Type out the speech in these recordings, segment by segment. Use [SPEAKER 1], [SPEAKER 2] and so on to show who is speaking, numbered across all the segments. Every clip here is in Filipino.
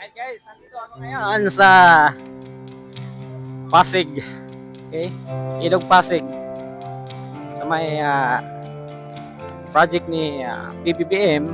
[SPEAKER 1] Hi guys, andito ako ngayon sa Pasig. Okay? Ilog Pasig. Sa may ah, project ni ah, PBBM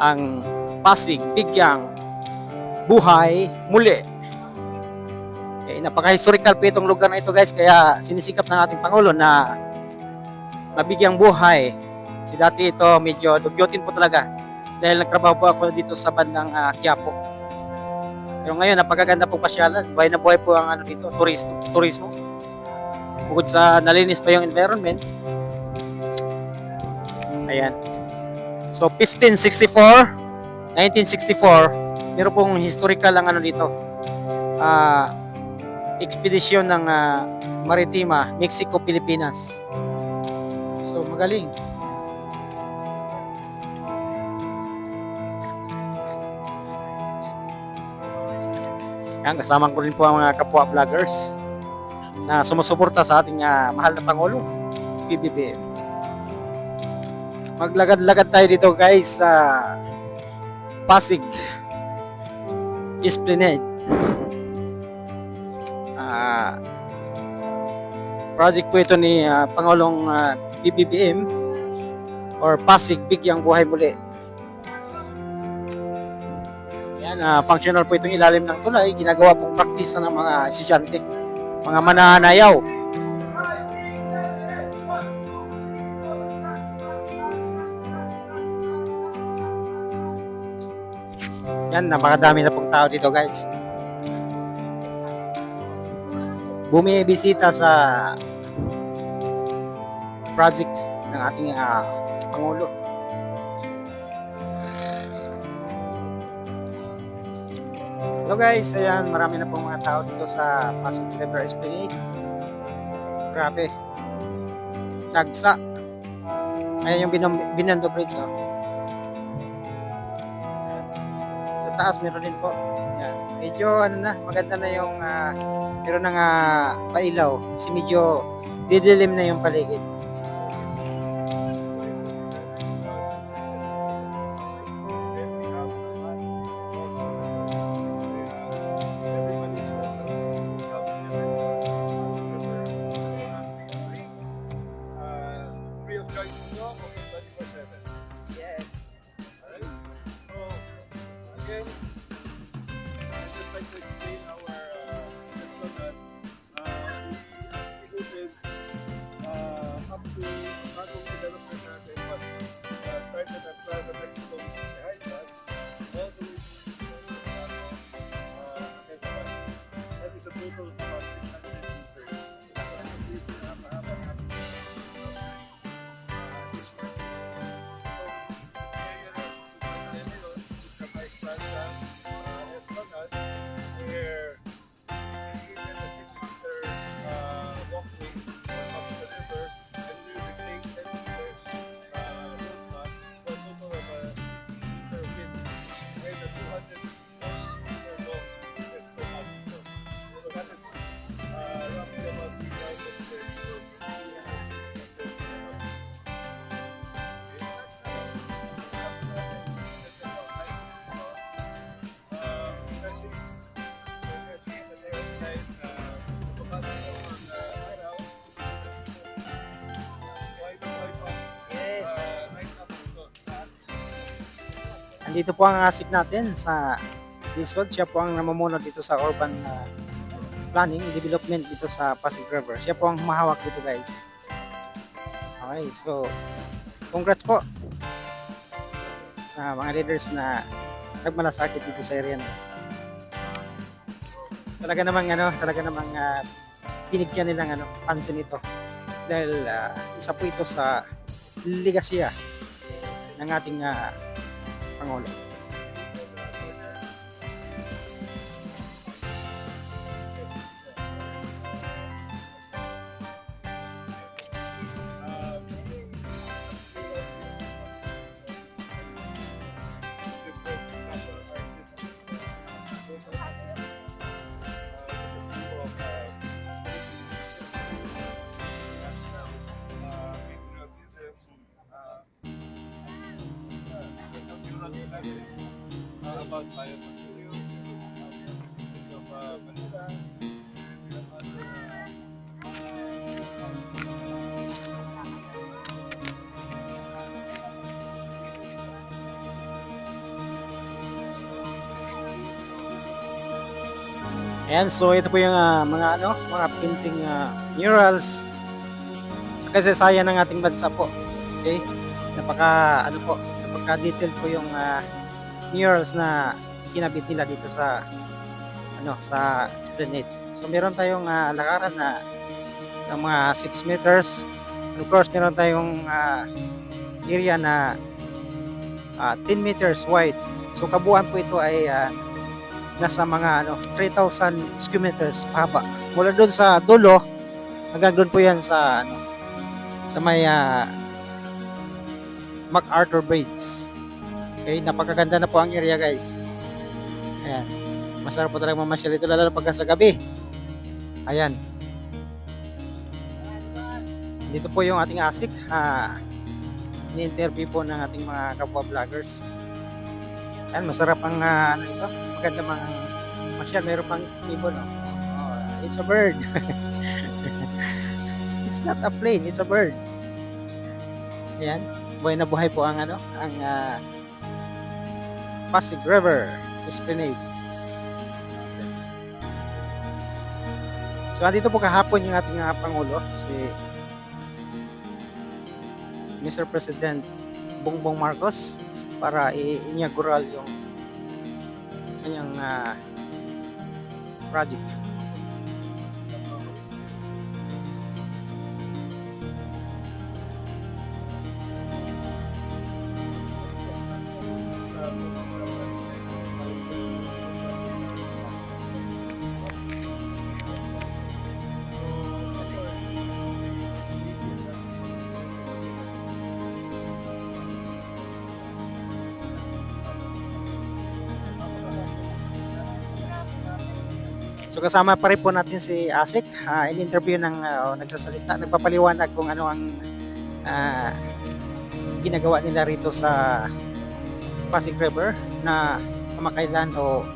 [SPEAKER 1] ang Pasig Bigyang Buhay Muli. Okay, napaka-historical po itong lugar na ito guys kaya sinisikap ng ating Pangulo na mabigyang buhay. Si dati ito medyo dugyotin po talaga dahil nagtrabaho po ako dito sa bandang uh, Quiapo. Pero ngayon, napakaganda po pasyalan. Buhay na buhay po ang ano dito, turismo. turismo. Bukod sa nalinis pa yung environment. Ayan. So, 1564, 1964, meron pong historical ang ano dito. Ah, ekspedisyon ng ah, Maritima, Mexico, Pilipinas. So, magaling. Yan, kasama ko rin po ang mga kapwa vloggers na sumusuporta sa ating ah, mahal na Pangulo, PBBM. Maglagad-lagad tayo dito guys sa Pasig Esplanade. Ah, project po ito ni ah, Pangulong ah, PBBM or Pasig Bigyang Buhay Muli. Yan, ah, functional po itong ilalim ng tulay. Ginagawa pong praktisa ng mga estudyante, mga mananayaw. Yan, napakadami na pong tao dito guys. Bumibisita sa project ng ating ah, Pangulo. Hello guys, ayan, marami na pong mga tao dito sa Pasig River Esplanade. Grabe. Nagsa. Ayan yung binom, Binando Bridge, oh. Sa taas, meron din po. Ayan. Medyo, ano na, maganda na yung, ah, meron na nga pailaw. Kasi medyo didilim na yung paligid. able Andito po ang asik natin sa Lisod. Siya po ang namumuno dito sa urban uh, planning development dito sa Pasig River. Siya po ang humahawak dito guys. Okay, so congrats po sa mga leaders na nagmalasakit dito sa area na. Talaga namang ano, talaga namang uh, binigyan nilang ano, pansin ito. Dahil ah, isa po ito sa legasya ng ating ah, Pangulo.
[SPEAKER 2] Uh, about biomaterials. Of uh, Manila. Uh,
[SPEAKER 1] Ayan, so ito po yung ah, mga ano, mga painting ah, murals sa kasaysayan ng ating bansa po. Okay? Napaka ano po, napaka detailed po yung ah, murals na kinabit nila dito sa ano, sa Esplanade. So meron tayong ah, lakaran na ng mga 6 meters. And of course, meron tayong ah, area na ah, 10 meters wide. So kabuuan po ito ay ah, nasa mga ano 3,000 square meters pahaba. Mula doon sa dulo hanggang doon po yan sa ano sa may ah, MacArthur Bridge. Okay, napakaganda na po ang area guys. Ayan. Masarap po talaga mamasyal ito lalo pagka sa gabi. Ayan. Dito po yung ating asik. Ah, ni-interview po ng ating mga kapwa vloggers. Ayan, masarap ang ah, ano ito. Maganda mga masyal. Meron pang ibon. No? Oh, it's a bird. it's not a plane, it's a bird. Ayan. Buhay na buhay po ang ano, ang ah, Pasig River Esplanade. So, andito po kahapon yung ating ah, Pangulo, si Mr. President Bongbong Marcos para i-inaugural yung kanyang ah, project. So kasama pa rin po natin si Asik, uh, in-interview ng ah, nagsasalita, nagpapaliwanag kung ano ang ah, ginagawa nila rito sa Pasig River na kamakailan o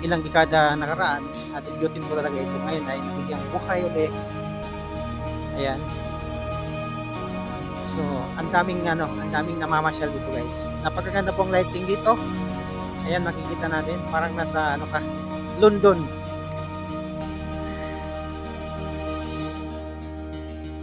[SPEAKER 1] ilang dekada nakaraan at beauty po talaga ito ngayon ay nabigyang buhay ulit. Ayan. So, ang daming ano, ang daming namamasyal dito guys. Napakaganda pong lighting dito. Ayan, makikita natin. Parang nasa ano ka, London.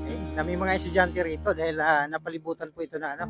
[SPEAKER 1] Okay. Kami mga estudyante rito dahil ah, napalibutan po ito na ano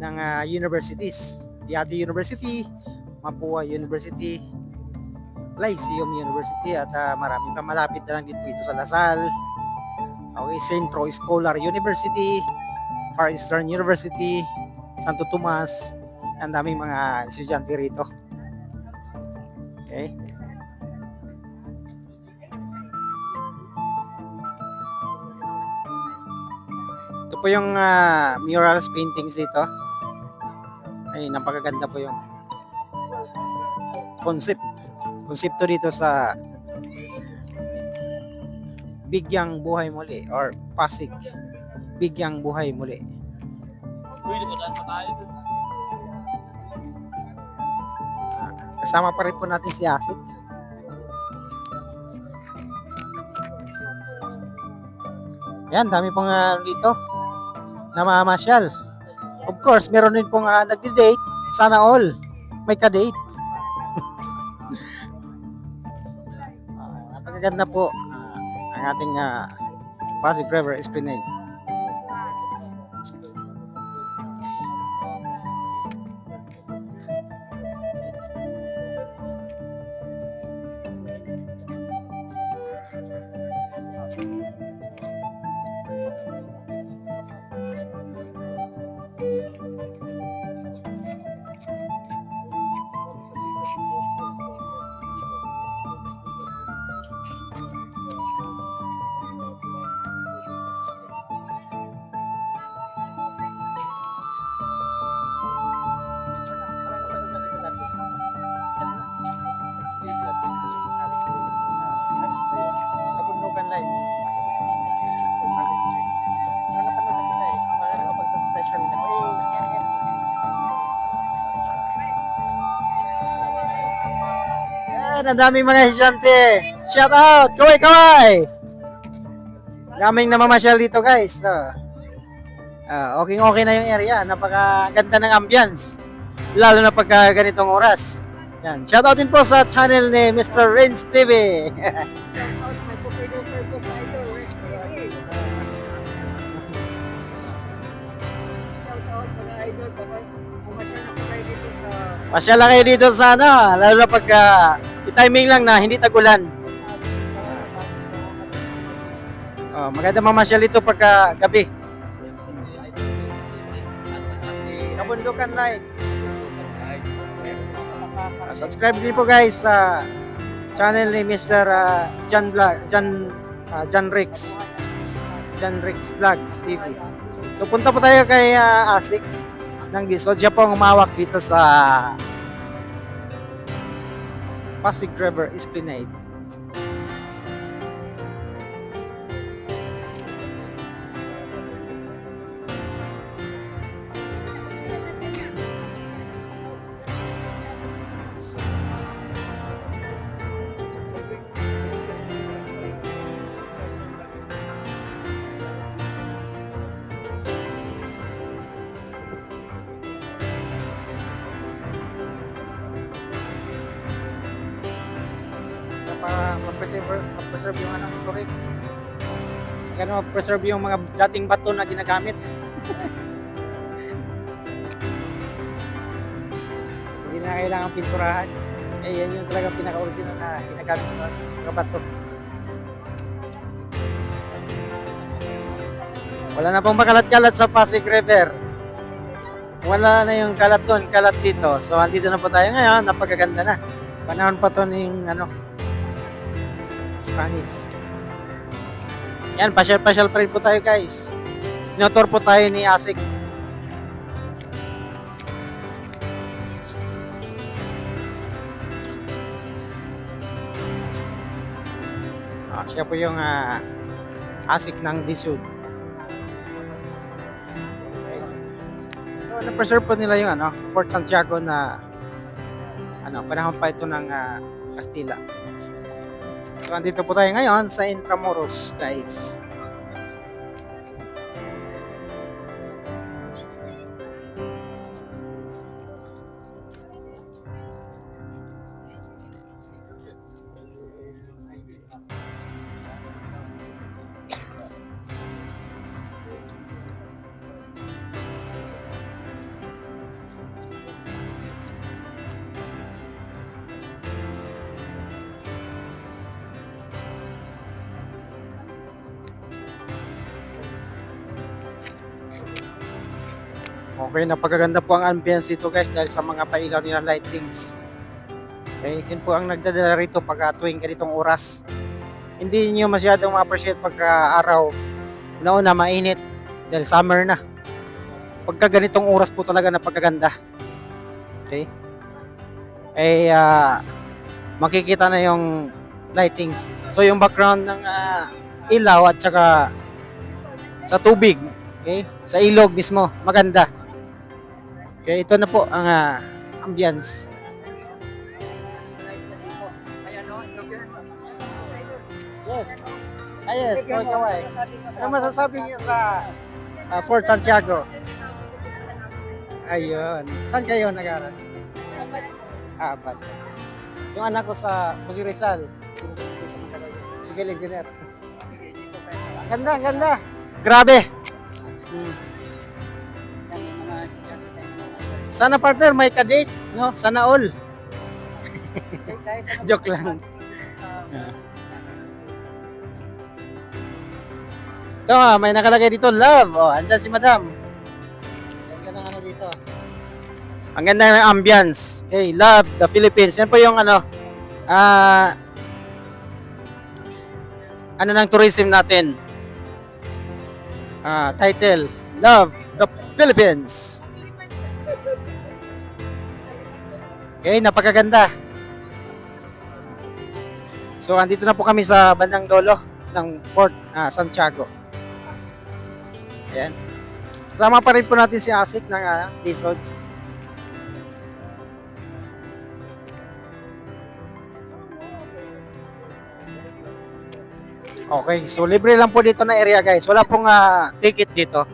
[SPEAKER 1] ng ah, universities. Yati University, Mapua University, Lyceum University at ah, marami pa malapit na lang din po ito sa Lasal. Okay, Centro Scholar University, Far Eastern University, Santo Tomas. Ang daming mga estudyante rito. Okay. Po yung ah, murals paintings dito. Ay, napakaganda po yung concept. Konsepto dito sa Bigyang Buhay Muli or Pasig Bigyang Buhay Muli. Kasama pa rin po natin si Asik. Yan, dami pong uh, dito namamasyal. Of course, meron din pong uh, nagdi-date. Sana all. May ka-date. Ah, napakaganda po ah, ang ating uh, Pasig River Esplanade. Yan, ang daming mga estudyante. Shout out! Kaway, kaway! Daming namamasyal dito guys. So, ah, okay okay na yung area. Napakaganda ng ambience. Lalo na pagka ganitong oras. Yan. Shout out din po sa channel ni Mr. Renz TV. Pasya lang kayo dito sa ano, lalo na pagka i-timing lang na hindi tagulan. Oh, maganda mamasyal dito pagka gabi. Kabundukan lights. Ah, subscribe din po guys sa channel ni Mr. ah, John Vlog, John ah, John Rix. John Rix Vlog TV. So punta po tayo kay ah, Asik ng Gisod. Siya po ang umawak dito sa Pasig River Esplanade. Para ma-preserve, ma-preserve yung anong story. Kaya ma-preserve yung mga dating bato na ginagamit. Hindi na kailangan pinturahan. Eh, yan yung talaga pinaka-original na ginagamit ng mga bato. Wala na pong makalat-kalat sa Pasig River. Wala na yung kalat doon, kalat dito. So, andito na po tayo ngayon. Napakaganda na. Panahon pa to ng ano, Spanish. Yan, pasyal-pasyal pa rin po tayo guys. Tinotor po tayo ni Asik. Ah, siya po yung ah, Asik ng Disud. Okay. So, na-preserve po nila yung ano, Fort Santiago na ano, panahon pa ito ng ah, Kastila. So, andito po tayo ngayon sa Intramuros, guys. Okay, napakaganda po ang ambience dito guys dahil sa mga pailaw nila lightings. Okay, yun po ang nagdadala rito pag tuwing ganitong oras. Hindi niyo masyadong ma-appreciate pagka araw. Una-una mainit dahil summer na. Pagka ganitong oras po talaga napakaganda. Okay? Eh, ah, makikita na yung lightings. So, yung background ng ah, ilaw at saka sa tubig, okay? Sa ilog mismo, maganda. Okay, ito na po ang ah, ambience. Yes. Ah, yes, kaway kaway. Ano masasabi niyo sa ah, Fort Santiago? Ayun. Saan kayo nag-aral? Apat. Yung anak ko sa Pusi Rizal. Kasi sa Mandaluyong? Civil engineer. Ganda, ganda. Grabe. Hmm. Sana partner may kadate, no? Sana all. Joke lang. Ito, ah, may nakalagay dito, love. Oh, andyan si madam. Ganda ng ano dito. Ang ganda ng ambience. Okay, love the Philippines. Yan po yung ano, ah, ano ng tourism natin. Ah, title, Love the Philippines. Okay, napakaganda. So, andito na po kami sa bandang dolo ng Fort ah, Santiago. Ayan. Tama pa rin po natin si Asik ng ah, uh, Disod.
[SPEAKER 2] Okay, so libre lang po dito na area guys. Wala pong uh, ticket dito.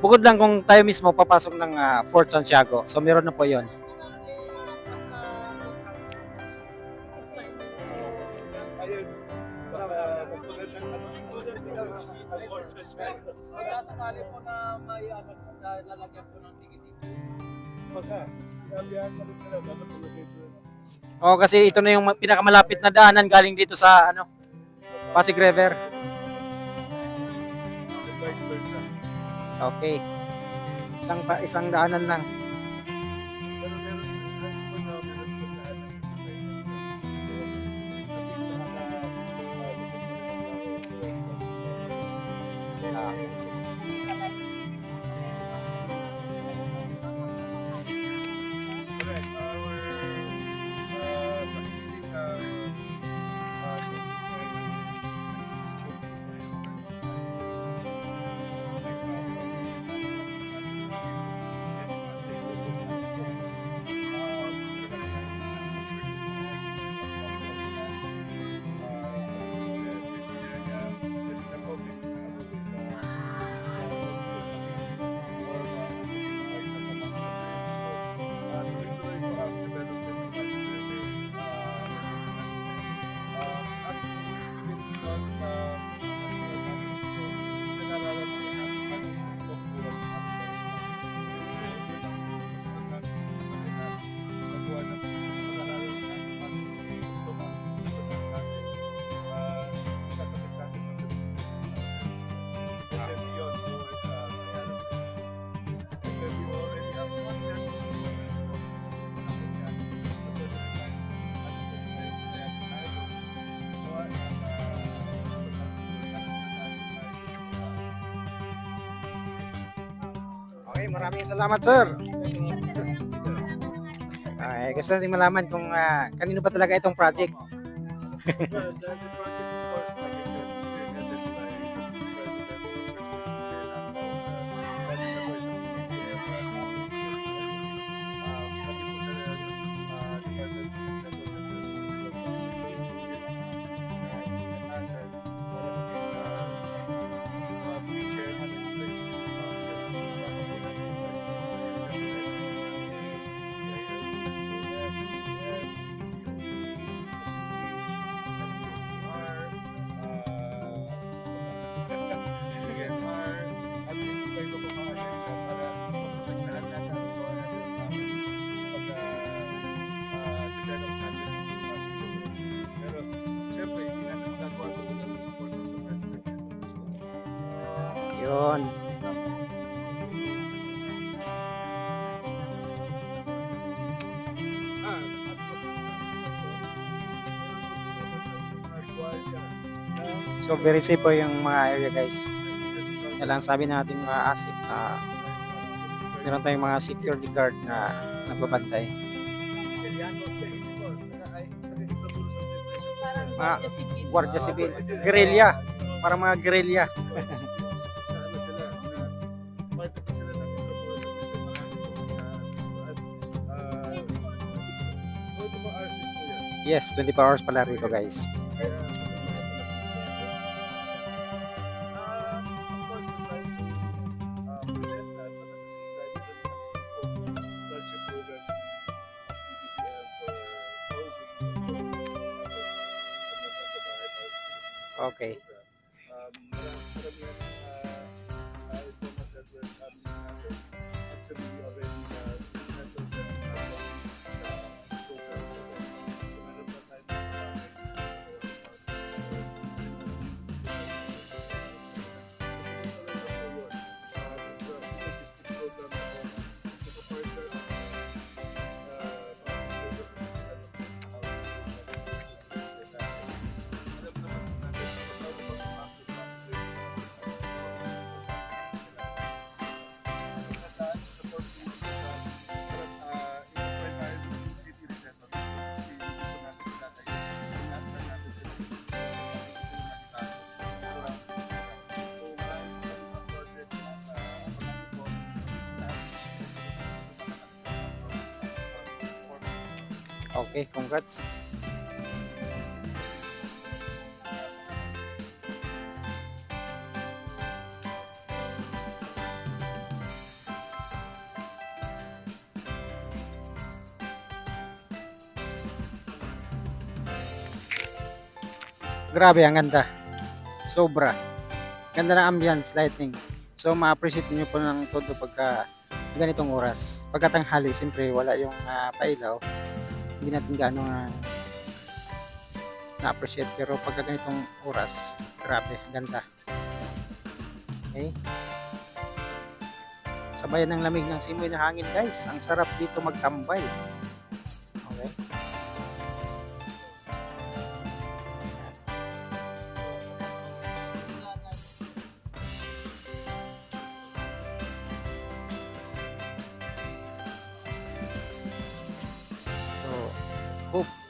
[SPEAKER 2] Bukod lang kung tayo mismo papasok ng uh, Fort Santiago. So meron na po yon.
[SPEAKER 3] Pagkasakali po na may ano, na lalagyan po ng tiki-tiki.
[SPEAKER 4] Pagka, sinabihan mo rin sila, dapat ilagay sila.
[SPEAKER 2] Oo, kasi ito na yung pinakamalapit na daanan galing dito sa ano, Pasig River. Okay. Isang pa, isang daanan lang. maraming salamat, sir. Ay, gusto natin malaman kung ah, kanino ba talaga itong project. So very safe po yung mga area guys. Yan lang sabi natin mga asip na meron tayong mga security guard na nagbabantay. Mga
[SPEAKER 3] Guardia Civil,
[SPEAKER 2] guerrilla, para mga guerrilla. yes, 24 hours pala rito guys. Okay, congrats.
[SPEAKER 1] Grabe, ang ganda. Sobra. Ganda na ambience, lighting. So, ma-appreciate niyo po ng todo pagka ganitong oras. Pagkatanghali, siyempre, wala yung uh, pailaw. Hindi natin gaano na na-appreciate. Pero pagka ganitong oras, grabe, ganda. Okay? Sabayan ng lamig ng simoy na hangin, guys. Ang sarap dito magtambay.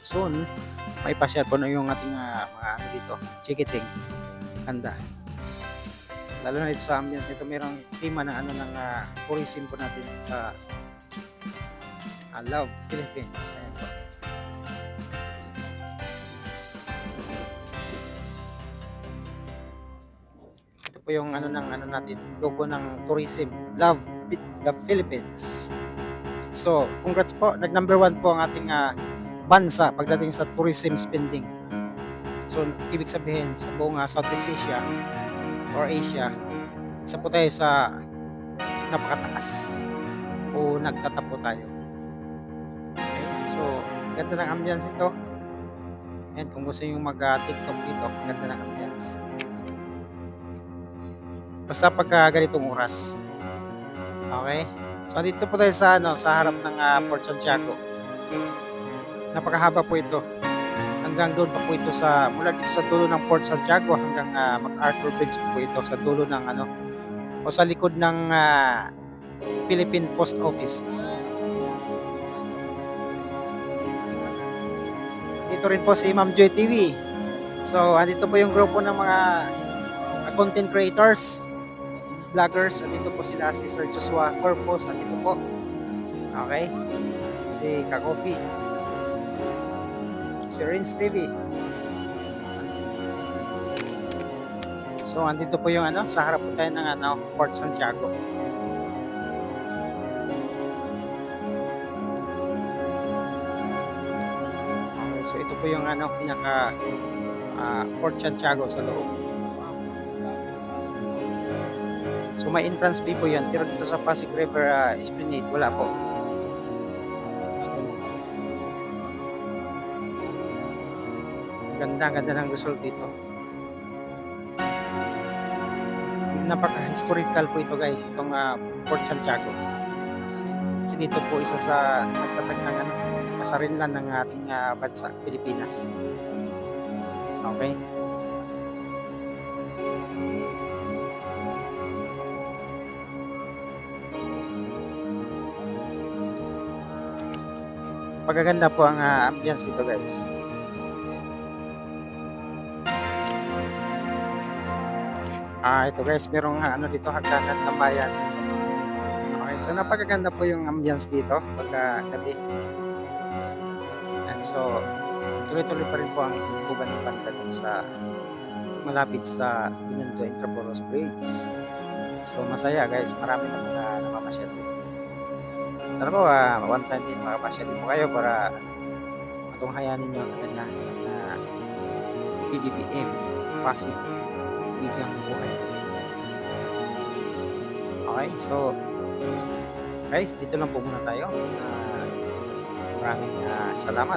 [SPEAKER 1] Soon may pa-share po na yung ating ah, mga ano dito, chikiting. Ganda. Lalo na dito sa ambience nito, mayroong tema ng ano ng ah, tourism po natin sa ah, Love Philippines. Ayan po. Ito po yung ano ng ano natin, logo ng tourism, Love the Philippines. So, congrats po. Nag number one po ang ating ah, bansa pagdating sa tourism spending. So, ibig sabihin sa buong ah, Southeast Asia or Asia, isa po tayo sa napakataas o nagtatapo tayo. Okay. So, ganda ng ambience ito. Ayan, kung gusto nyo mag-tiktok dito, ganda ng ambience. Basta pagka ganitong oras. Okay? So, dito po tayo sa, ano, sa harap ng ah, Port Santiago. Napakahaba po ito. Hanggang doon pa po ito sa, mula dito sa dulo ng Port Santiago hanggang ah, MacArthur Bridge po ito sa dulo ng ano, o sa likod ng ah, Philippine Post Office. Dito rin po si Ma'am Joy TV. So, andito po yung grupo ng mga ah, content creators, vloggers. Andito po sila si Sir Joshua Corpus. Andito po. Okay. Si Kakofi. Si Rins TV. So, andito po yung ano, sa harap po tayo ng ano, Port Santiago. Okay, so ito po yung ano, pinaka ah, Port Santiago sa loob. So may entrance fee po yan. Pero dito sa Pasig River ah, Esplanade, wala po. Ganda, ganda ng result dito. Napaka-historical po ito guys, itong ah, Fort Santiago. Kasi dito po isa sa nagtatag ng ano, kasarinlan ng ating ah, bansa, Pilipinas. Okay? Pagaganda po ang ah, ambience dito guys. Ah, ito guys, merong ah, ano dito hagdanan ng bayan. Okay, so napakaganda po yung ambience dito pagka gabi. And so, tuloy-tuloy pa rin po ang tuban ng banda dun sa malapit sa Binondo Intramuros Bridge. So, masaya guys, marami na mga namamasyal dito. Sana po, ah, one time din makapasyal din po kayo para matunghayan ninyo ang ganda na PBBM Pasig bigyang buhay. Okay, so guys, dito lang po muna tayo. Ah, maraming ah, salamat